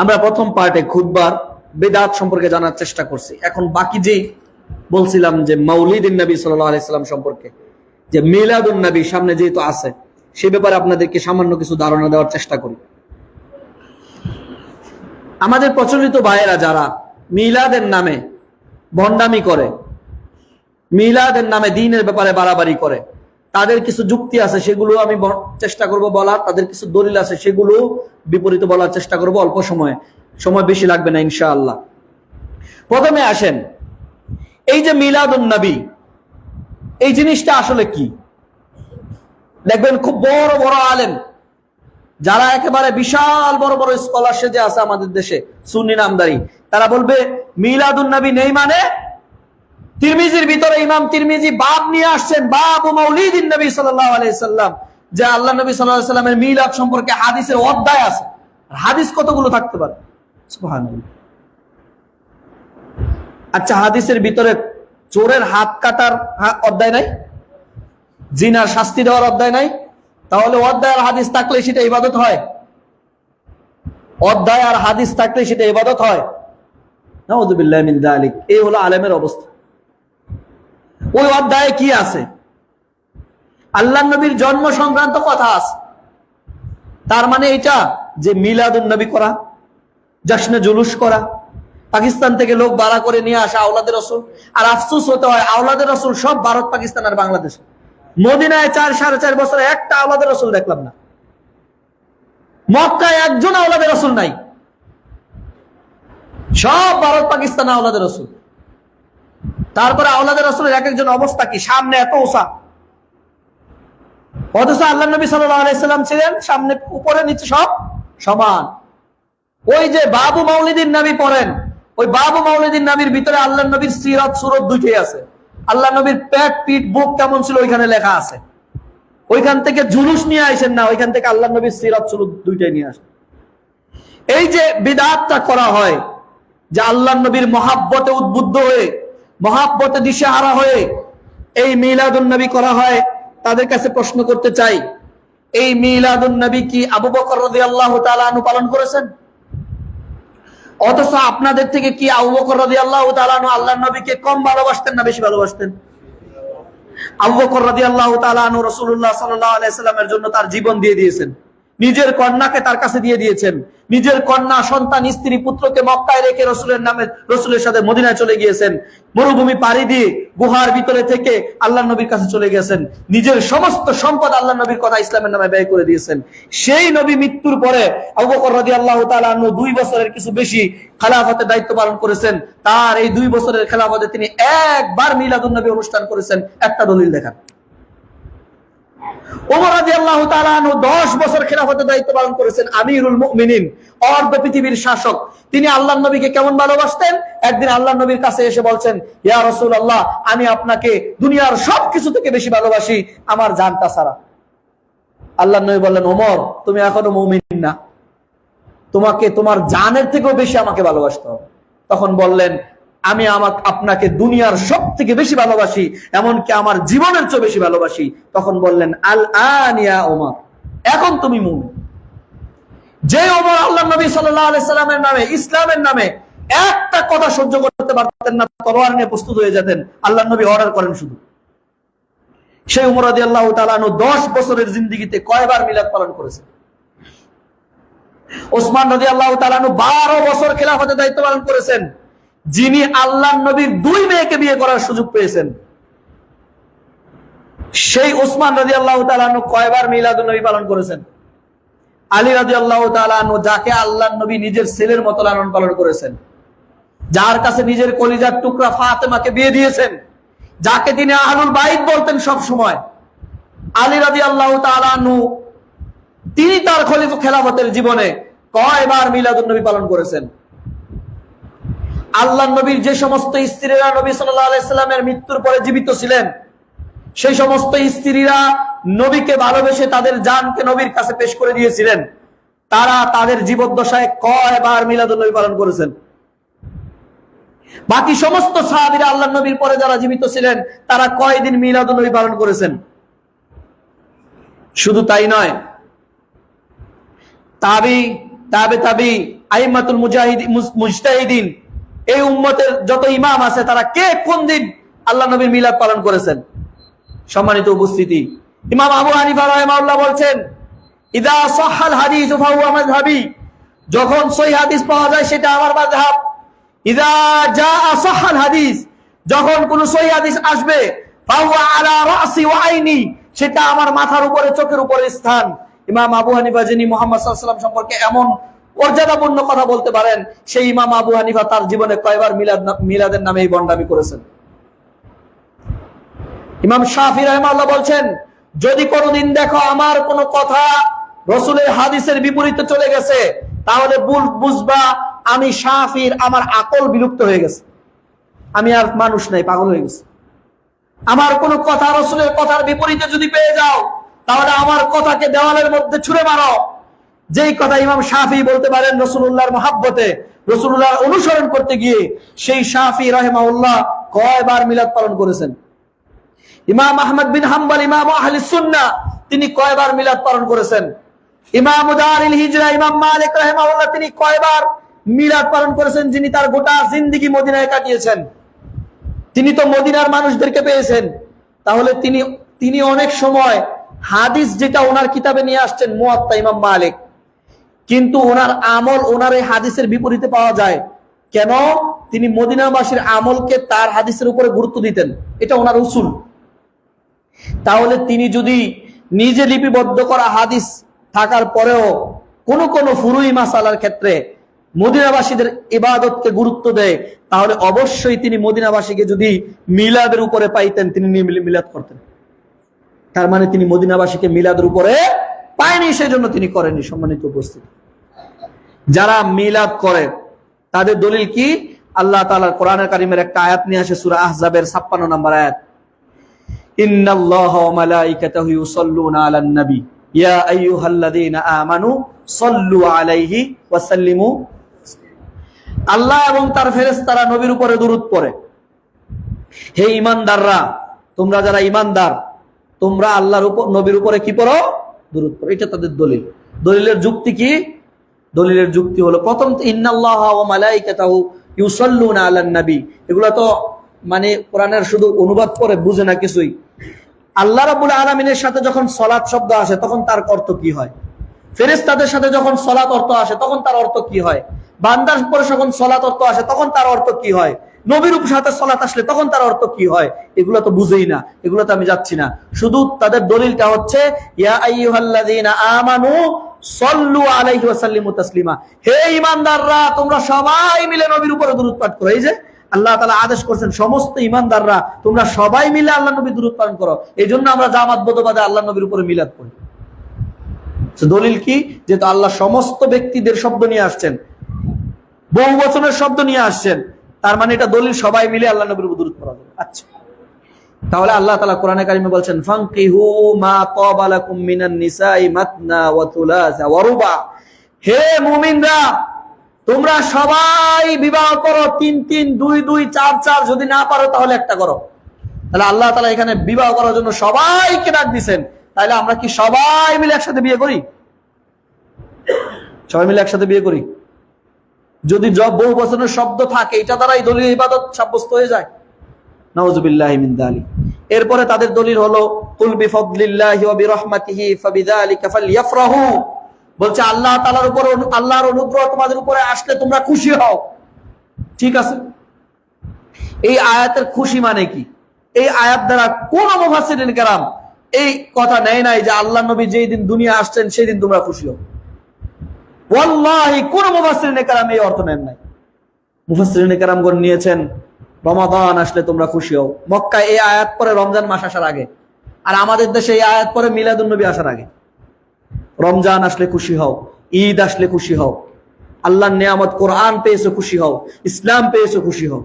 আমরা প্রথম পার্টে খুদবার বেদাত সম্পর্কে জানার চেষ্টা করছি। এখন বাকি যে বলছিলাম যে মৌলিদিন নবী সাল্লাহ আলাইসাল্লাম সম্পর্কে, যে মিলাদুন নবী সামনে যেহেতু আছে, সে ব্যাপারে আপনাদেরকে সামান্য কিছু ধারণা দেওয়ার চেষ্টা করি। আমাদের প্রচলিত ভাইয়েরা যারা মিলাদের নামে ভণ্ডামি করে, মিলাদের নামে দিনের ব্যাপারে বাড়াবাড়ি করে তাদের কিছু যুক্তি আছে, সেগুলো আমি চেষ্টা করব বলার। তাদের কিছু দলিল আছে, সেগুলো বিপরীত বলার চেষ্টা করব অল্প সময়ে। সময় বেশি লাগবে না, ইনশাআল্লাহ। প্রথমে আসেন। এই যে মিলাদুন নবী, এই জিনিসটা আসলে কি? দেখবেন খুব বড় বড় আলেম, যারা একেবারে বিশাল বড় বড় স্কলার সেজে আছে আমাদের দেশে, সুন্নি নামদারি, তারা বলবে, মিলাদুন নবী নেই মানে তিরমিজির ভিতরে ইমাম তিরমিজি বাপ নিয়ে আসছেন, বাবু মৌলিদিন নবী সাল্লাম, যে আল্লাহ নবী সাল্লামের মিলাদ সম্পর্কে হাদিসের অধ্যায় আছে। হাদিস কতগুলো থাকতে পারে? আচ্ছা হাদিসের ভিতরে চোরের হাত কাটার অধ্যায় নাই? জিনার শাস্তি দেওয়ার অধ্যায় নাই? তাহলে অধ্যায় আর হাদিস থাকলে সেটা ইবাদত হয়। অধ্যায় আর হাদিস থাকলে সেটা ইবাদত হয়। এই হলো আলেমের অবস্থা। ওই অধ্যায়ে কি আছে? আল্লাহ নবীর জন্ম সংক্রান্ত কথা আছে। তার মানে এটা যে মিলাদুন নবী করা, জশ্নে জুলুস করা, পাকিস্তান থেকে লোক ভাড়া করে নিয়ে আসা আওলাদের রসুল, আর আফসুস হতে হয় আওলাদের রসুল সব ভারত, পাকিস্তান আর বাংলাদেশ। মদিনায় চার, সাড়ে চার বছরে একটা আওলাদের রসুল দেখলাম না। মক্কায় একজন আওলাদের রসুল নাই। সব ভারত, পাকিস্তান আওলাদের রসুল। তারপরে আওলাদের রসুলের এক একজন অবস্থা কি? সামনে এত ওসা অথচ আল্লাহ নবী সাল্লাম ছিলেন সামনে উপরে নিচে সব সমান। ওই যে বাবু মাউলিদিন নবী পড়েন, ওই বাবু মাউলিদিন নবীর ভিতরে আল্লাহ নবীর সিরাত, সুরত দুইটাই আছে। আল্লাহ নবীর পেট, পিঠ, বুক কেমন ছিল ওইখানে লেখা আছে। ওইখান থেকে জুলুস নিয়ে আসেন না, ওইখান থেকে আল্লাহ নবীর সিরাত, সুরত দুইটাই নিয়ে আসেন। এই যে বিদাতটা করা হয়, যে আল্লাহ নবীর মহাব্বতে উদ্বুদ্ধ হয়ে মহাব্বতে দিশেহারা হয়ে এই মিলাদুন নবী করা হয়, তাদের কাছে প্রশ্ন করতে চাই, এই মিলাদুন নবী কি আবু বকর রাদিয়াল্লাহু তাআলা আনহু পালন করেছেন? অথচ আপনাদের থেকে কি আবু বকর রাদিয়াল্লাহু তাআলা আনহু আল্লাহর নবীকে কম ভালোবাসতেন না বেশি ভালোবাসতেন? আবু বকর রাদিয়াল্লাহু তাআলা আনহু রাসূলুল্লাহ সাল্লাল্লাহু আলাইহি জন্য তার জীবন দিয়ে দিয়েছেন। নিজের কন্যাকে তার কাছে দিয়ে দিয়েছেন। নিজের কন্যা, সন্তান, স্ত্রী, পুত্রকে মক্কায় রেখে রসুলের নামে, রসুলের সাথে মদিনায় চলে গিয়েছেন। মরুভূমি পাড়ি দিয়ে গুহার ভিতরে থেকে আল্লাহ নবীর কাছে চলে গেছেন। নিজের সমস্ত সম্পদ আল্লাহ নবীর কথা ইসলামের নামে ব্যয় করে দিয়েছেন। সেই নবী মৃত্যুর পরে আবু বকর রাদিয়াল্লাহু দুই বছরের কিছু বেশি খেলাফতের দায়িত্ব পালন করেছেন। তার এই দুই বছরের খেলাফতে তিনি একবার মিলাদুন নবী অনুষ্ঠান করেছেন। একটা দলিল দেখান। ওমর রাদিয়াল্লাহু তাআলা আনহু 10 বছর খেলাফতের দায়িত্ব পালন করেছেন আমিরুল মুমিনিন, অর্ধ পৃথিবীর শাসক। তিনি আল্লাহর নবীকে কেমন ভালোবাসতেন? একদিন আল্লাহর নবীর কাছে এসে বলছেন রাসূলুল্লাহ, আমি আপনাকে দুনিয়ার সব কিছু থেকে বেশি ভালোবাসি, আমার জানটা ছাড়া আল্লাহ নবী বললেন, ওমর, তুমি এখনও মুমিন না। তোমাকে, তোমার জানের থেকেও বেশি আমাকে ভালোবাসতে হবে। তখন বললেন আমি আমার আপনাকে দুনিয়ার সব থেকে বেশি ভালোবাসি, এমনকি আমার জীবনের চেয়ে বেশি ভালোবাসি। তখন বললেন আল আনিয়া ওমর, এখন তুমি মুমিন। যে ওমর আল্লাহ নবী সাল্লামের নামে, ইসলামের নামে একটা কথা সহ্য করতে পারতেন না, তলোয়ার নিয়ে প্রস্তুত হয়ে যেতেন আল্লাহ নবী অর্ডার করেন শুধু। সেই উমর রাদিয়াল্লাহু তাআলা আনহু 10 বছরের জিন্দেগিতে কয়বার মিলাদ পালন করেছেন? ওসমান নদী আল্লাহ তালানু বারো বছর খেলাফতের দায়িত্ব পালন করেছেন। যিনি আল্লাহ নবীর দুই মেয়েকে বিয়ে করার সুযোগ পেয়েছেন। সেই ওসমান রাজি আল্লাহ কয়বার মিলাদুল নবী পালন করেছেন। আলী রাজি আল্লাহ যাকে আল্লাহ নবী নিজের ছেলের মতো লালন পালন করেছেন। যার কাছে নিজের কলিজার টুকরা ফাতেমাকে বিয়ে দিয়েছেন। যাকে তিনি আহলুল বাইত বলতেন সব সময় আলী রাজি আল্লাহ তিনি তার খলিফ খেলাফতের জীবনে কয়বার মিলাদুল নবী পালন করেছেন। আল্লাহ নবীর যে সমস্ত স্ত্রীরা নবী সাল্লামের মৃত্যুর পরে জীবিত ছিলেন, সেই সমস্ত স্ত্রীরা নবীকে ভালোবেসে তাদের জানকে নবীর কাছে পেশ করে দিয়েছিলেন। তারা তাদের জীবদ্দশায় কয়বার মিলাদুল নবী পালন করেছেন। বাকি সমস্ত সাহাবিরা আল্লাহ নবীর পরে যারা জীবিত ছিলেন, তারা কয়দিন মিলাদুল নবী পালন করেছেন? শুধু তাই নয়, তাবি, তাবে তাবি, আইমাতুল মুজাহিদ, মুজ- মুজতাহিদিন এই উম্মতের যত ইমাম আছে, তারা কে কোন দিন আল্লাহ নবীর মিলাদ পালন করেছেন? সম্মানিত উপস্থিতি। ইমাম আবু হানিফা রাহিমাহুল্লাহ বলছেন, ইদা সহাল হাদিস মাযহাবি। যখন সহিহ হাদিস পাওয়া যায়, সেটা আমার মাযহাব। ইদা জাআ সহাল হাদিস। যখন কোন সহিহ হাদিস আসবে সেটা আমার মাথার উপরে, চোখের উপরে স্থান। ইমাম আবু হানিফা যিনি মুহাম্মদ সম্পর্কে এমন মর্যাদাপূর্ণ কথা বলতে পারেন, সেই ইমাম আবু হানিফা তার জীবনে কয়বার মিলাদ মিলাদের নামে এই বন্ডামি করেছেন। ইমাম শাফি রহমাল্লাহ বলছেন, যদি কোনোদিন দেখো আমার কোন কথা রসুলের হাদিসের বিপরীতে চলে গেছে, তাহলে বুঝবা আমি শাফির আমার আকল বিলুপ্ত হয়ে গেছে। আমি আর মানুষ নাই, পাগল হয়ে গেছে। আমার কোন কথা রসুলের কথার বিপরীতে যদি পেয়ে যাও, তাহলে আমার কথাকে দেওয়ালের মধ্যে ছুড়ে মারো। যেই কথা ইমাম শাফি বলতে পারেন রসুল্লাহর মহাব্বতে রসুল্লাহ অনুসরণ করতে গিয়ে সেই শাফি রহেমাউল্লাহ কয়বার মিলাদ পালন করেছেন? ইমাম আহমদ বিন হাম্বল, ইমাম আহলি সুন্নাহ, তিনি কয়বার মিলাদ পালন করেছেন? ইমাম উদারিল হিজরা, ইমাম মালিক রাহিমাহুল্লাহ, তিনি কয়বার মিলাদ পালন করেছেন যিনি তার গোটা জিন্দেগি মদিনায় কাটিয়েছেন? তিনি তো মদিনার মানুষদেরকে পেয়েছেন। তাহলে তিনি তিনি অনেক সময় হাদিস যেটা ওনার কিতাবে নিয়ে আসছেন মুয়াত্তা ইমাম মালিক। কিন্তু ওনার আমল ওনার এই হাদিসের বিপরীতে পাওয়া যায়। কেন? তিনি মদিনাবাসীর আমলকে তার হাদিসের উপরে গুরুত্ব দিতেন। এটা ওনার উসুল। তাহলে তিনি যদি নিজে লিপিবদ্ধ করা হাদিস থাকার পরেও কোন কোন ফুরুই মাসালার ক্ষেত্রে মদিনাবাসীদের ইবাদতকে গুরুত্ব দেয়, তাহলে অবশ্যই তিনি মদিনাবাসীকে যদি মিলাদের উপরে পাইতেন, তিনি মিলাদ করতেন। তার মানে তিনি মদিনাবাসীকে মিলাদের উপরে পায়নি সেজন্য তিনি করেননি সম্মানিত উপস্থিত। যারা মিলাদ করে, তাদের দলিল কি? আল্লাহ তাআলার কোরআনের কারিমের একটা আয়াত নিয়ে আসে, সূরা আহজাবের 56 নম্বর আয়াত। আল্লাহ এবং তার নবীর উপরে হে ইমানদাররা তোমরা যারা ইমানদার তোমরা আল্লাহর উপর, নবীর উপরে কি পড়ো? দরুদ পড়ো। এটা তাদের দলিল। দলিলের যুক্তি কি? দলিলের যুক্তি হলো, প্রথম ইন্নাল্লাহ নবী। এগুলো তো মানে কোরআনের শুধু অনুবাদ করে বুঝে না কিছুই। আল্লাহ রাব্বুল আলামিনের সাথে যখন সলাৎ শব্দ আসে, তখন তার অর্থ কি হয়? ফেরেশতাদের সাথে যখন সলাৎ অর্থ আসে, তখন তার অর্থ কি হয়? বান্দার পরে যখন সলাৎ অর্থ আসে, তখন তার অর্থ কি হয়? নবীর সাথে সলাৎ আসলে তখন তার অর্থ কি হয়? এগুলো তো বুঝেই না, এগুলো তো আমি যাচ্ছি না। শুধু তাদের দলিলটা হচ্ছে, ইয়া আমানু সল্লু আলাইহি ওয়া সাল্লিমু তাসলিমা। হে ঈমানদাররা, তোমরা সবাই মিলে নবীর উপরে দরুদ পাঠ করো। এই যে আল্লাহ তাআলা আদেশ করছেন, সমস্ত ঈমানদাররা, তোমরা সবাই মিলে আল্লাহ দরুদ পালন করো। এই জন্য আমরা জামাত বোধবাদে আল্লাহ নবীর উপরে মিলাদ তো দলিল কি? যেহেতু আল্লাহ সমস্ত ব্যক্তিদের শব্দ নিয়ে আসছেন। বহু বচনের শব্দ নিয়ে আসছেন। তার মানে এটা দলিল সবাই মিলে আল্লাহ নবীর উপর পড়া যাবে। আচ্ছা। তাহলে আল্লাহ তালা কোরআনে কারিমে বলছেন, ফানকিহু মা তাবালাকুম নিসাই মাতনা ওয়া থুলাসা ওয়া রুবা। হে মুমিনরা, তোমরা সবাই বিবাহ করো, তিন তিন, দুই দুই, চার চার, যদি না পারো তাহলে একটা করো। তাহলে আল্লাহ তালা এখানে বিবাহ করার জন্য সবাইকে ডাক দিবেন তাহলে আমরা কি সবাই মিলে একসাথে বিয়ে করি? সবাই মিলে একসাথে বিয়ে করি? যদি বহু বছরের শব্দ থাকে, এটা দ্বারাই দলীয় ইবাদত সাব্যস্ত হয়ে যায়। যালিক এরপরে তাদের দলিল হলো বলছে, আল্লাহ তাআলার উপর আল্লাহর অনুগ্রহ তোমাদের উপরে আসলে তোমরা খুশি হও। ঠিক আছে? এই আয়াতের খুশি মানে কি? এই আয়াত দ্বারা কোন কেরাম এই কথা নেয় নাই যে আল্লাহ নবী যেই দিন দুনিয়া আসছেন, সেই দিন তোমরা খুশি হও। ওয়াল্লাহি, কোন মুফাসসিরিন কেরাম এই অর্থ নেন নাই। মুফাসসিরিন কেরামগণ নিয়েছেন রমাদান আসলে তোমরা খুশি হও। মক্কায় এই আয়াত পরে রমজান মাস আসার আগে। আর আমাদের দেশে এই আয়াত পরে মিলাদুন নবী আসার আগে। রমজান আসলে খুশি হও, ঈদ আসলে খুশি হও। আল্লাহর নিয়ামত কোরআন পেয়েছ খুশি হও, ইসলাম পেয়েছ খুশি হও।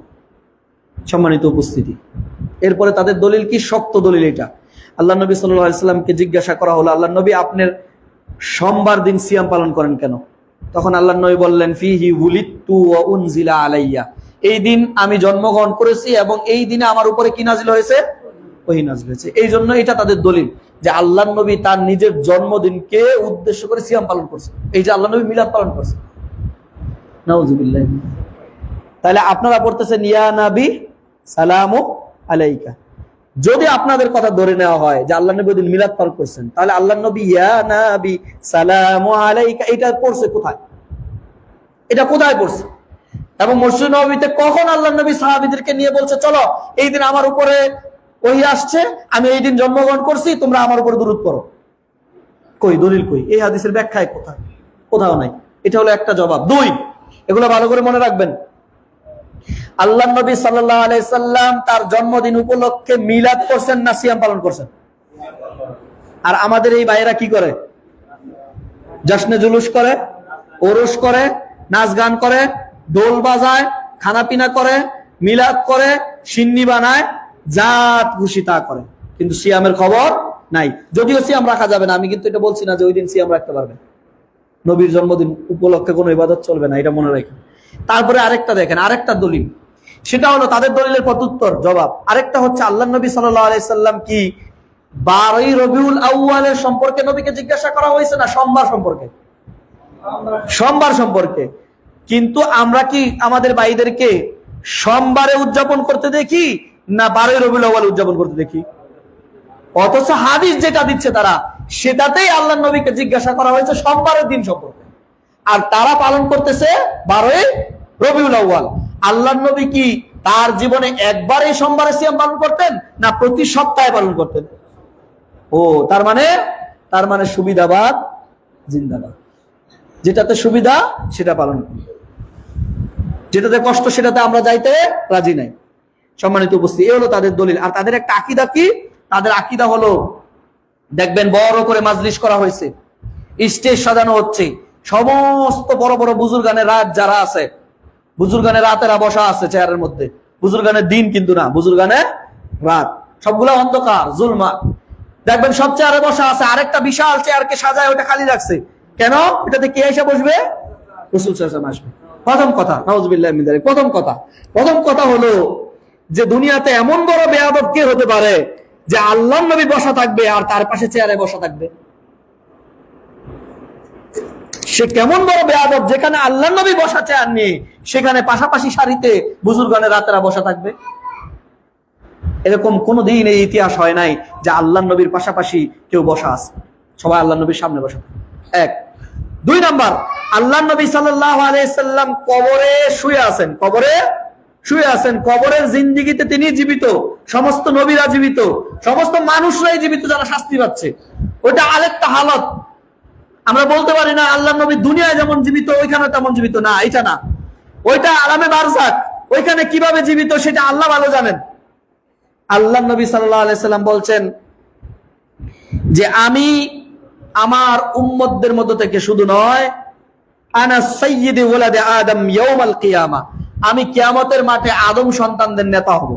সম্মানিত উপস্থিতি, এরপরে তাদের দলিল কি? শক্ত দলিল এটা। আল্লাহ নবী সাল্লামকে জিজ্ঞাসা করা হলো, আল্লাহ নবী আপনার সোমবার দিন সিয়াম পালন করেন কেন? তখন আল্লাহ নবী বললেন, ফিহি উলিত্তু ওয়া আলাইয়া। এই দিন আমি জন্মগ্রহণ করেছি এবং এই দিনে আমার উপরে কি নাজিল হয়েছে? ওহি নাজিল হয়েছে। এই জন্য এটা তাদের দলিল যে আল্লাহ নবী তার নিজের জন্মদিনকে উদ্দেশ্য করে সিয়াম পালন করছে। এই যে আল্লাহ নবী মিলাদ পালন করছে। তাহলে আপনারা পড়তেছেন, ইয়া নাবি সালামু আলাইকা। যদি আপনাদের কথা ধরে নেওয়া হয় যে আল্লাহ নবী ওদিন মিলাদ পালন করছেন, তাহলে আল্লাহ নবী, ইয়া নাবি সালামু আলাইকা, এটা পড়ছে কোথায়? এটা কোথায় পড়ছে? এবং মসজিদ নবীতে কখন আল্লাহ নবী সাহাবিদেরকে নিয়ে বলছে, চলো, এই দিন আমার উপরে ওই আসছে, আমি এই দিন জন্মগ্রহণ করছি, তোমরা আমার উপরে দূরত করো কই, দলিল কই? এই হাদিসের ব্যাখ্যায় কোথায়? কোথাও নাই। এটা হলো একটা জবাব। দুই, এগুলো ভালো করে মনে রাখবেন। আল্লাহ নবী সাল্লাহ আলাইসাল্লাম তার জন্মদিন উপলক্ষে মিলাদ করছেন না সিয়াম পালন করছেন? আর আমাদের এই ভাইয়েরা কি করে? জশ্নে জুলুস করে, ওরস করে, নাচ গান করে দোল বাজায় খানা পিনা করে, মিলাদ করে, সিন্নি বানায়, জাত খুশি তা করে। কিন্তু সিয়ামের খবর নাই। যদিও সিয়াম রাখা যাবে না, আমি কিন্তু এটা বলছি না যে ওই দিন সিয়াম রাখতে পারবে। নবীর জন্মদিন উপলক্ষে কোনো ইবাদত চলবে না, এটা মনে রাখেন তারপরে আরেকটা দেখেন, আরেকটা দলিল। সেটা হলো তাদের দলিলের প্রত্যুত্তর জবাব। আরেকটা হচ্ছে আল্লাহ নবী সাল্লাম কি? বারোই রবিউল আউ্বালের সম্পর্কে নবীকে জিজ্ঞাসা করা হয়েছে না সোমবার সম্পর্কে? সোমবার সম্পর্কে। কিন্তু আমরা কি আমাদের ভাইদেরকে সোমবারে উদযাপন করতে দেখি না বারোই আউ্বাল উদযাপন করতে দেখি? অথচ হাদিস যেটা দিচ্ছে তারা, সেটাতেই আল্লাহ নবীকে জিজ্ঞাসা করা হয়েছে সোমবারের দিন সম্পর্কে। আর তারা পালন করতেছে বারোই রবিউল আউ্বাল আল্লাহ নবী কি তার জীবনে একবার এই সোমবারে সিয়াম পালন করতেন না প্রতি সপ্তাহে পালন করতেন? ও, তার মানে তার মানে সুবিধাবাদ জিন্দাবাদ। যেটাতে সুবিধা, সেটা পালন করি যেটাতে কষ্ট, সেটাতে আমরা যাইতে রাজি নাই। সম্মানিত উপস্থিত এ হলো তাদের দলিল। আর তাদের একটা আকিদা কি? তাদের আকিদা হলো, দেখবেন বড় করে মাজলিশ করা হয়েছে, স্টেজ সাজানো হচ্ছে। সমস্ত বড় বড় বুজুর্গানের রাত যারা আছে, বুজুর্গানের রাতেরা বসা আছে চেয়ারের মধ্যে। বুজুর্গানের দিন কিন্তু না, বুজুর্গানের রাত। সবগুলো অন্ধকার, জুলমা। দেখবেন সব চেয়ারে বসা আছে, আরেকটা বিশাল চেয়ারকে সাজায়, ওটা খালি রাখছে। কেন? এটাতে কে এসে বসবে? রসুল আসবে। প্রথম কথা নওয়াজবিল্লাহ প্রথম কথা। প্রথম কথা হলো যে দুনিয়াতে এমন বড় বেয়াদব কে হতে পারে যে আল্লাহ নবী বসা থাকবে আর তার পাশে চেয়ারে বসা থাকবে? সে কেমন বড় বেয়াদব যেখানে আল্লাহ নবী বসা চেয়ার নেই, সেখানে পাশাপাশি সারিতে বুজুর্গানের রাতেরা বসা থাকবে? এরকম কোনোদিন এই ইতিহাস হয় নাই যে আল্লাহ নবীর পাশাপাশি কেউ বসা আছে। সবাই আল্লাহ নবীর সামনে বসা এক দুই নাম্বার, আল্লাহ নবী সাল্লাম কবরে শুয়ে আছেন। কবরে শুয়ে আছেন। কবরের জিন্দিগিতে তিনি জীবিত। সমস্ত নবীরা জীবিত। সমস্ত মানুষরাই জীবিত, যারা শাস্তি পাচ্ছে। ওইটা আরেকটা হালত। আমরা বলতে পারি না, আল্লাহ নবী দুনিয়ায় যেমন জীবিত ওইখানে তেমন জীবিত। না এটা না। ওইটা আরামে বারজাক। ওইখানে কীভাবে জীবিত, সেটা আল্লাহ ভালো জানেন। আল্লাহ নবী সাল্লাম বলছেন যে, আমি আমার উম্মতদের মধ্য থেকে শুধু নয়, আনা আদম কিয়ামা, আমি কিয়ামতের মাঠে আদম সন্তানদের নেতা হব।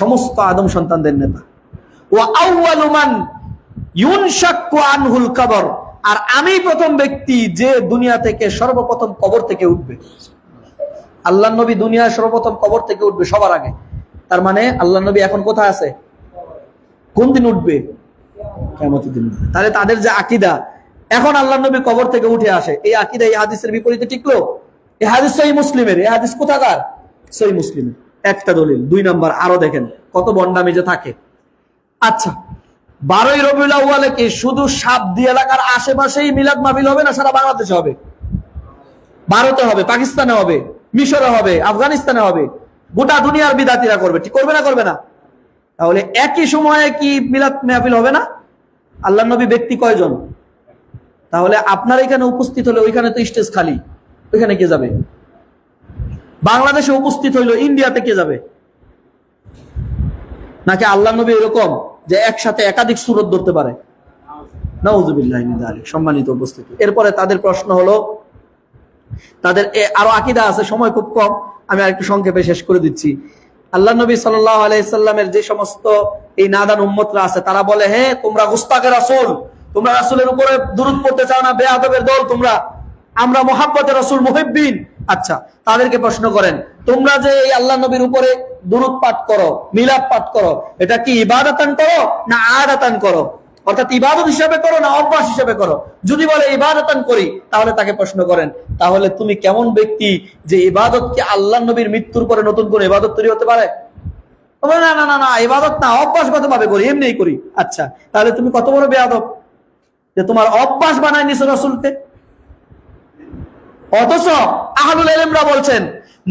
সমস্ত আদম সন্তানদের নেতা। ও আনহুল কবর, আর আমি প্রথম ব্যক্তি যে দুনিয়া থেকে সর্বপ্রথম কবর থেকে উঠবে। আল্লাহ নবী দুনিয়ায় সর্বপ্রথম কবর থেকে উঠবে সবার আগে। তার মানে আল্লাহ নবী এখন কোথায় আছে? কোন দিন উঠবে? তাহলে তাদের যে আকিদা, এখন আল্লাহ নবী কবর থেকে উঠে আসে, এই আকিদা, এই হাদিসের বিপরীতে টিকলো? এই হাদিস সহি মুসলিমের এই হাদিস কোথাকার? সহি মুসলিমের। একটা দলিল, দুই নাম্বার, আরও দেখেন, কত বন্ডামি যে থাকে। আচ্ছা বারোই রবিউল আউ্বালে কি শুধু সাবদি এলাকার আশেপাশেই মিলাদ মাহফিল হবে না সারা বাংলাদেশে হবে? ভারতে হবে, পাকিস্তানে হবে, মিশরে হবে, আফগানিস্তানে হবে, গোটা দুনিয়ার বিদাতিরা করবে, ঠিক করবে না করবে না? তাহলে একই সময়ে কি মিলাদ মাহফিল হবে না? আল্লাহ নবী ব্যক্তি কয়জন? তাহলে আপনার এখানে উপস্থিত হলে ওইখানে তো স্টেজ খালি। ওইখানে কে যাবে? বাংলাদেশে উপস্থিত হইল, ইন্ডিয়াতে কে যাবে? নাকি আল্লাহ নবী এরকম যে একসাথে একাধিক সুরত ধরতে পারে? সম্মানিত উপস্থিতি। এরপরে তাদের প্রশ্ন হলো, তাদের আরও আকিদা আছে, সময় খুব কম, আমি আর একটু সংক্ষেপে শেষ করে দিচ্ছি। আল্লাহ নবী সাল্লাহ আলাইসাল্লামের যে সমস্ত এই নাদান উম্মতরা আছে, তারা বলে হ্যাঁ তোমরা গুস্তাকের আসল তোমরা রাসুলের উপরে দূরত পড়তে চাও না বেআবের দল তোমরা। আমরা মোহাব্বতের রসুল মুহিবিন আচ্ছা তাদেরকে প্রশ্ন করেন, তোমরা যে এই আল্লাহ নবীর উপরে দুরুদ পাঠ করো মিলাপ পাঠ করো, এটা কি ইবাদাতান করো না আদাতান করো? অর্থাৎ ইবাদত হিসাবে করো না অভ্যাস হিসাবে করো। যদি বলে ইবাদতান করি, তাহলে তাকে প্রশ্ন করেন, তাহলে তুমি কেমন ব্যক্তি যে ইবাদতকে আল্লাহ নবীর মৃত্যুর পরে নতুন করে ইবাদত তৈরি হতে পারে? না না না না, ইবাদত না ভাবে করি এমনি করি। আচ্ছা তাহলে তুমি কত বড় বেয়াদব যে তোমার অভ্যাস বানায় রসুলকে? অথচ আহলুল ইলমরা বলছেন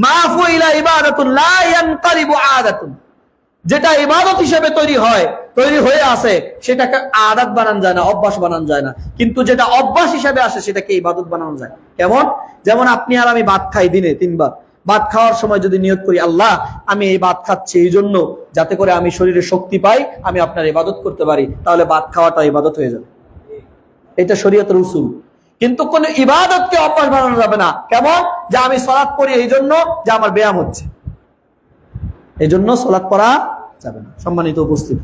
মাফু ইলা ইবাদাতুন লা ইয়ানকালিবু আদাতুন। যেটা ইবাদত হিসেবে তৈরি হয় তৈরি হয়ে আসে সেটাকে আদাত বানানো যায় না, অভ্যাস বানানো যায় না। কিন্তু যেটা অভ্যাস হিসেবে আসে, সেটাকে ইবাদত বানানো যায়। কেমন? যেমন আপনি আর আমি ভাত খাই দিনে তিনবার। ভাত খাওয়ার সময় যদি নিয়ত করি, আল্লাহ, আমি এই ভাত খাচ্ছি এই জন্য, যাতে করে আমি শরীরে শক্তি পাই, আমি আপনার ইবাদত করতে পারি তাহলে ভাত খাওয়াটা ইবাদত হয়ে যাবে। এটা শরীয়তের উসুল। কিন্তু কোন ইবাদতকে অভ্যাস বানানো যাবে না। কেমন? যে আমি সলাৎ পড়ি এই জন্য, যে আমার ব্যায়াম হচ্ছে। এই জন্য সলাৎ পড়া যাবে না। সম্মানিত উপস্থিত।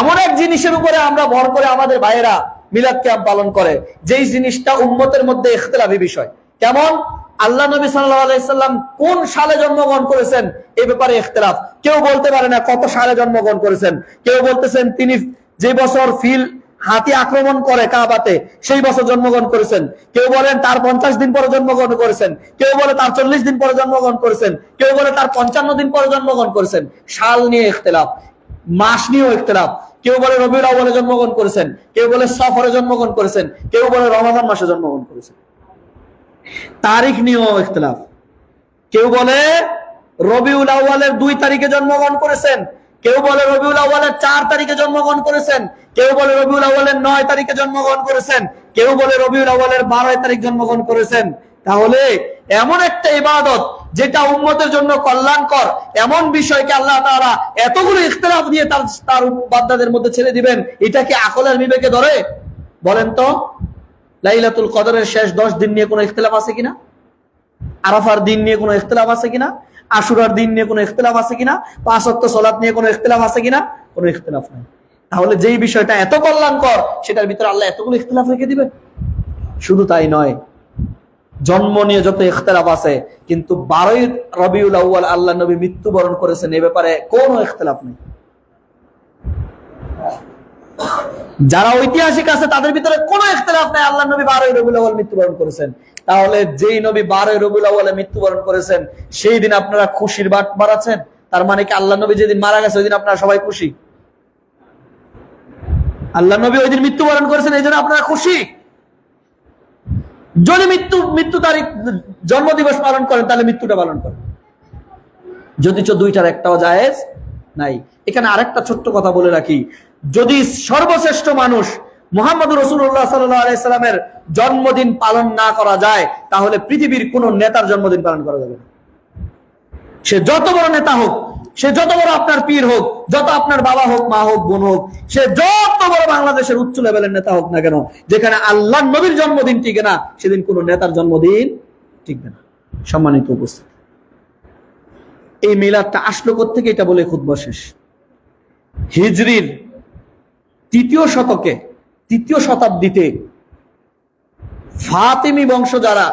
এমন এক জিনিসের উপরে আমরা ভর করে আমাদের ভাইয়েরা মিলাদ ক্যাম্প পালন করে, যেই জিনিসটা উম্মতের মধ্যে ইখতলাফি বিষয়। কেমন? আল্লাহ নবী সাল্লাম কোন সালে জন্মগ্রহণ করেছেন? এই ব্যাপারে ইখতলাফ। কেউ বলতে পারে না কত সালে জন্মগ্রহণ করেছেন। কেউ বলতেছেন তিনি যে বছর ফিল হাতি আক্রমণ করে কাবাতে, সেই বছর জন্মগ্রহণ করেছেন। কেউ বলেন তার পঞ্চাশ দিন পরে জন্মগ্রহণ করেছেন। কেউ বলে তার চল্লিশ দিন পরে জন্মগ্রহণ করেছেন। কেউ বলে তার পঞ্চান্ন দিন পরে জন্মগ্রহণ করেছেন। সাল নিয়ে ইখতলাফ। মাস নিয়েও ইখতলাফ। কেউ বলে রবিউল আউ্বালে জন্মগ্রহণ করেছেন, কেউ বলে সফরে জন্মগ্রহণ করেছেন, কেউ বলে রমাদান মাসে জন্মগ্রহণ করেছেন। তারিখ নিয়েও ইখতলাফ। কেউ বলে রবিউল আউ্বালের দুই তারিখে জন্মগ্রহণ করেছেন, কেউ বলে রবিউল আউ্বালের চার তারিখে জন্মগ্রহণ করেছেন, কেউ বলে রবিউল আউ্বালের নয় তারিখে জন্মগ্রহণ করেছেন, কেউ বলে রবিউল আউ্বালের বারো তারিখ জন্মগ্রহণ করেছেন। তাহলে এমন একটা ইবাদত যেটা উম্মতের জন্য কল্যাণকর, এমন বিষয়কে আল্লাহ তারা এতগুলো ইখতলাফ দিয়ে তার তার বাদ্দাদের মধ্যে ছেড়ে দিবেন এটা কি আকলের বিবেকে ধরে? বলেন তো, লাইলাতুল কদরের শেষ দশ দিন নিয়ে কোনো ইখতলাফ আছে কিনা? আরাফার দিন নিয়ে কোনো ইখতলাফ আছে কিনা? আশুরার দিন নিয়ে কোনো ইখতলাফ আছে কিনা? পাঁচ অক্ট সলাৎ নিয়ে কোনো ইখতলাফ আছে কিনা? কোনো ইখতলাফ নাই। তাহলে যেই বিষয়টা এত কল্যাণকর, সেটার ভিতরে আল্লাহ এতগুলো ইখতলাফ রেখে দিবে শুধু তাই নয় জন্ম নিয়ে যত ইখতলাফ আছে, কিন্তু বারোই রবিউল আউ্য়াল আল্লাহ নবী মৃত্যুবরণ করেছেন, এ ব্যাপারে কোনো ইখতলাফ নেই। যারা ঐতিহাসিক আছে, তাদের ভিতরে কোনো ইখতলাফ নাই, আল্লাহ নবী বারোই রবিউল আউ্য়াল মৃত্যুবরণ করেছেন। তাহলে যেই নবী বারোই রবিউল আউ্য়ালে মৃত্যুবরণ করেছেন, সেই দিন আপনারা খুশির বাট বাড়াচ্ছেন? তার মানে কি আল্লাহ নবী যেদিন মারা গেছে ওই দিন আপনারা সবাই খুশি? আল্লাহ নবী ওই দিন মৃত্যুবরণ করেছেন এই জন্য আপনারা খুশি? যদি মৃত্যু মৃত্যু তারিখ, জন্মদিবস পালন করেন, তাহলে মৃত্যুটা পালন করেন। যদি দুইটার একটাও জায়েজ নাই। এখানে আরেকটা ছোট্ট কথা বলে রাখি। যদি সর্বশ্রেষ্ঠ মানুষ মোহাম্মদ রসুল্লাহ সাল্লামের জন্মদিন পালন না করা যায়, তাহলে পৃথিবীর কোন নেতার জন্মদিন পালন করা যাবে সে যত বড় নেতা হোক সে যত বড় আপনার পীর হোক, যত আপনার বাবা হোক, মা হোক, বোন হোক, সে যত বড় বাংলাদেশের উচ্চ লেভেলের নেতা হোক না কেন, যেখানে আল্লাহ নবীর জন্মদিন টিকে না, সেদিন কোন নেতার জন্মদিন টিকবে না। সম্মানিত উপস্থিত। এই মিলাদটা আসলো থেকে এটা বলে খুদ্ শেষ। হিজরির তৃতীয় শতকে, তৃতীয় শতাব্দীতে ফাতেমি বংশ যারা,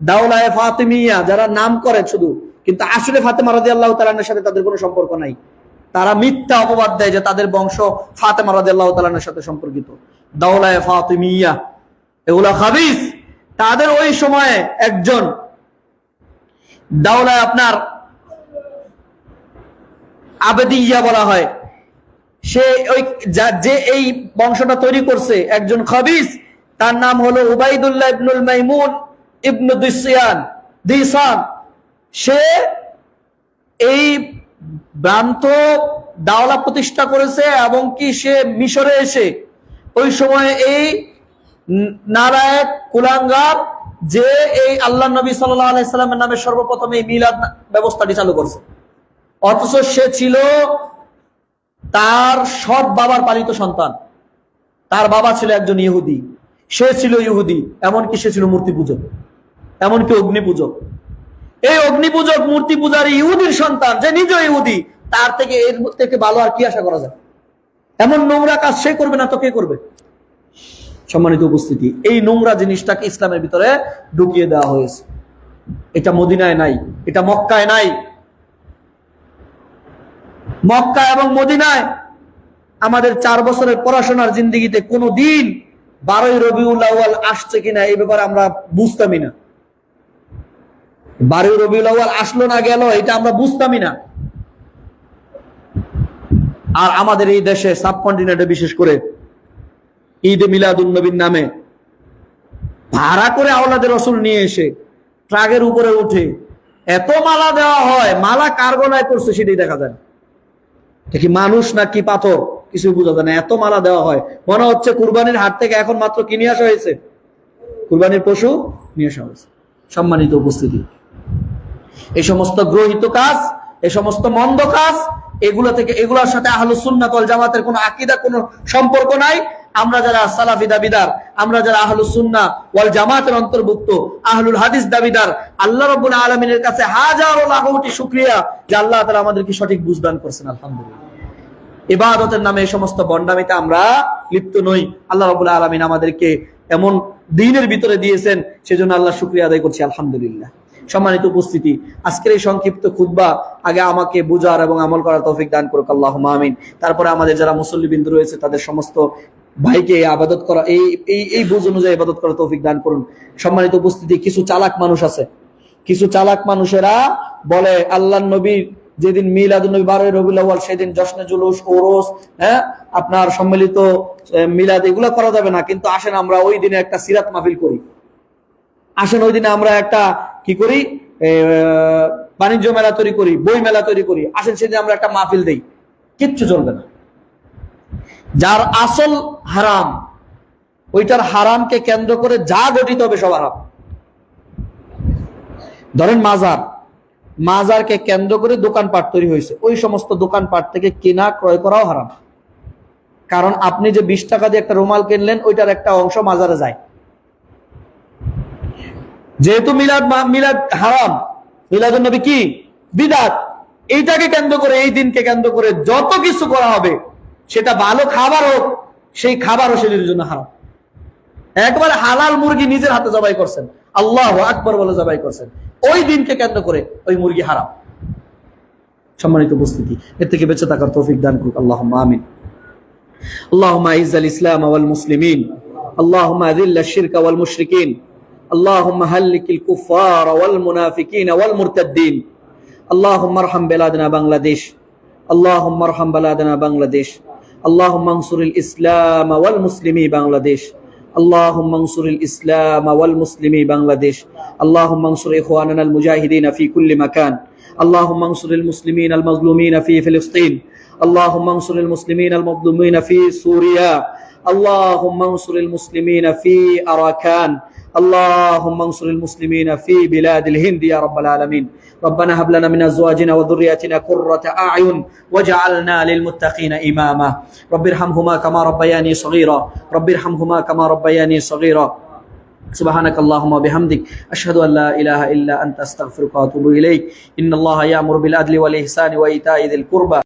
দাওলায় ফাতেমিয়া যারা নাম করে শুধু কিন্তু আসলে ফাতেমা রাজি আল্লাহ তালানের সাথে তাদের কোনো সম্পর্ক নাই। তারা মিথ্যা অপবাদ দেয় যে তাদের বংশ ফাতেমা রাজি আল্লাহ তালানের সাথে সম্পর্কিত। দাওলায় ফাতেমিয়া, এগুলা খাবিস। তাদের ওই সময়ে একজন, দাওলায় আপনার আবেদিয়া বলা হয়। সে ওই যে এই বংশটা তৈরি করছে, একজন খবিস, তার নাম হলো উবাইদুল্লাহ ইবনুল মাইমুন ইবনু দিসিয়ান, দিসান। সে এই ভ্রান্ত দাওলা প্রতিষ্ঠা করেছে এবং কি সে মিশরে এসে ওই সময় এই নারায়ক কুলাঙ্গার যে এই আল্লাহ নবী সাল্লাহ নামে সর্বপ্রথম এই মিলাদ ব্যবস্থাটি চালু করছে। অথচ সে ছিল তার সব বাবার পালিত সন্তান। তার বাবা ছিল একজন ইহুদি। সে ছিল ইহুদি, এমনকি সে ছিল মূর্তি পূজক এমনকি অগ্নি পূজক এই অগ্নি পূজক মূর্তি পূজার ইহুদির সন্তান, যে নিজ ইহুদি, তার থেকে এর থেকে ভালো আর কি আশা করা যায়? এমন নোংরা কাজ সে করবে না তো কে করবে? সম্মানিত উপস্থিতি, এই নোংরা জিনিসটাকে ইসলামের ভিতরে ঢুকিয়ে দেওয়া হয়েছে। এটা মদিনায় নাই, এটা মক্কায় নাই। মক্কা এবং মদিনায় আমাদের চার বছরের পড়াশোনার জিন্দিগিতে কোনো দিন বারোই রবিউল আসছে কিনা এই ব্যাপারে আমরা বুঝতামই না। বারোই রবিউল আউয়াল আসলো না গেল, এটা আমরা বুঝতামই না। আর আমাদের এই দেশে সাবকন্টিনেন্টে বিশেষ করে ঈদ মিলাদুল নবীর নামে ভাড়া করে আওলাদের রসুল নিয়ে এসে ট্রাকের উপরে উঠে এত মালা দেওয়া হয়, মালা কার করছে সেটাই দেখা যায় কি মানুষ না কি পাথর? কিছু বোঝা যায় না, এত মালা দেওয়া হয়। মনে হচ্ছে কুরবানির হাট থেকে এখন মাত্র কিনে আসা হয়েছে। কুরবানির পশু নিয়ে আসা হয়েছে। সম্মানিত উপস্থিতি। এই সমস্ত গ্রহিত কাজ, এই সমস্ত মন্দ কাজ, এগুলো থেকে, এগুলোর সাথে আহলুস সুন্নাত জামাতের কোনো আকীদা, কোনো সম্পর্ক নাই। আমরা যারা সালাফি দাবিদার, আমরা যারা আহলুস সুন্নাহ ওয়াল জামাতের অন্তর্ভুক্ত, আহলুল হাদিস দাবিদার, আল্লাহ রাব্বুল আলামিনের কাছে হাজারো লাখ কোটি শুকরিয়া যে আল্লাহ তাআলা আমাদেরকে সঠিক বুঝদান করছেন, আলহামদুলিল্লাহ। ইবাদতের নামে এই সমস্ত বন্ডামিতে আমরা লিপ্ত নই। আল্লাহ রাব্বুল আলামিন আমাদেরকে এমন দিনের ভিতরে দিয়েছেন, সেজন্য আল্লাহ শুকরিয়া আদায় করছি, আলহামদুলিল্লাহ। সম্মানিত উপস্থিতি। আজকের এই সংক্ষিপ্ত খুতবা আগে আমাকে বুঝার এবং আমল করার তৌফিক দান করুক আল্লাহ আমিন। তারপরে আমাদের যারা মুসল্লি বিন্দু রয়েছে, তাদের সমস্ত ভাইকে আবাদত করা, এই এই বুঝ অনুযায়ী আবাদত করার তৌফিক দান করুন। সম্মানিত উপস্থিতি, কিছু চালাক মানুষ আছে। কিছু চালাক মানুষেরা বলে, আল্লাহ নবীর যেদিন মিলাদুল নবী বারোই রবিউল সেদিন জশ্নে জুলুস, ওরস হ্যাঁ আপনার সম্মিলিত মিলাদ, এগুলো করা যাবে না। কিন্তু আসেন আমরা ওই দিনে একটা সিরাত মাহফিল করি। আসেন ওই দিনে আমরা একটা কি করি? বাণিজ্য মেলা তৈরি করি, বই মেলা তৈরি করি। আসেন সেদিন আমরা একটা মাহফিল দেই। কিচ্ছু চলবে না। যার আসল হারাম, ওইটার হারামকে কেন্দ্র করে যা গঠিত হবে সব হারাম। ধরেন মাজার। মাজারকে কেন্দ্র করে দোকানপাট তৈরি হয়েছে। ওই সমস্ত দোকানপাট থেকে কেনা ক্রয় করাও হারাম। কারণ আপনি যে বিশ টাকা দিয়ে একটা রুমাল কিনলেন, ওইটার একটা অংশ মাজারে যায়। যেহেতু মিলাদ মিলাদ হারাম মিলাদ নবী কি? বিদাত। এইটাকে কেন্দ্র করে, এই দিনকে কেন্দ্র করে যত কিছু করা হবে, সেটা ভালো খাবার হোক, সেই খাবারও সেটির জন্য হারাম। একবার হালাল মুরগি নিজের হাতে জবাই করছেন, আল্লাহ আকবর বলে জবাই করছেন, ওই দিনকে কেন্দ্র করে ওই মুরগি হারাম। সম্মানিত উপস্থিতি, এর থেকে বেঁচে থাকার তৌফিক দান করুক আল্লাহ আমিন। আল্লাহ ইসলাম আওয়াল মুসলিমিন আল্লাহ আদিল্লা শিরকা আওয়াল মুশরিকিন। اللهم هلك الكفار والمنافقين والمرتدين. اللهم ارحم بلادنا بنغلاديش. اللهم ارحم بلادنا بنغلاديش. اللهم انصر الإسلام والمسلمي بنغلاديش. اللهم انصر الإسلام والمسلمي بنغلاديش. اللهم انصر إخواننا المجاهدين في كل مكان. اللهم انصر المسلمين المظلومين في فلسطين. اللهم انصر المسلمين المظلومين في سوريا. اللهم انصر المسلمين في أراكان. اللهم انصر المسلمين في بلاد الهند يا رب العالمين. ربنا هب لنا من أزواجنا وذرياتنا قرة أعين واجعلنا للمتقين إماما. رب ارحمهما كما ربياني صغيرا. رب ارحمهما كما ربياني صغيرا. سبحانك اللهم وبحمدك. أشهد أن لا إله إلا أنت أستغفرك وأتوب إليك. إن الله يأمر بالعدل والإحسان وإيتاء ذي القربى.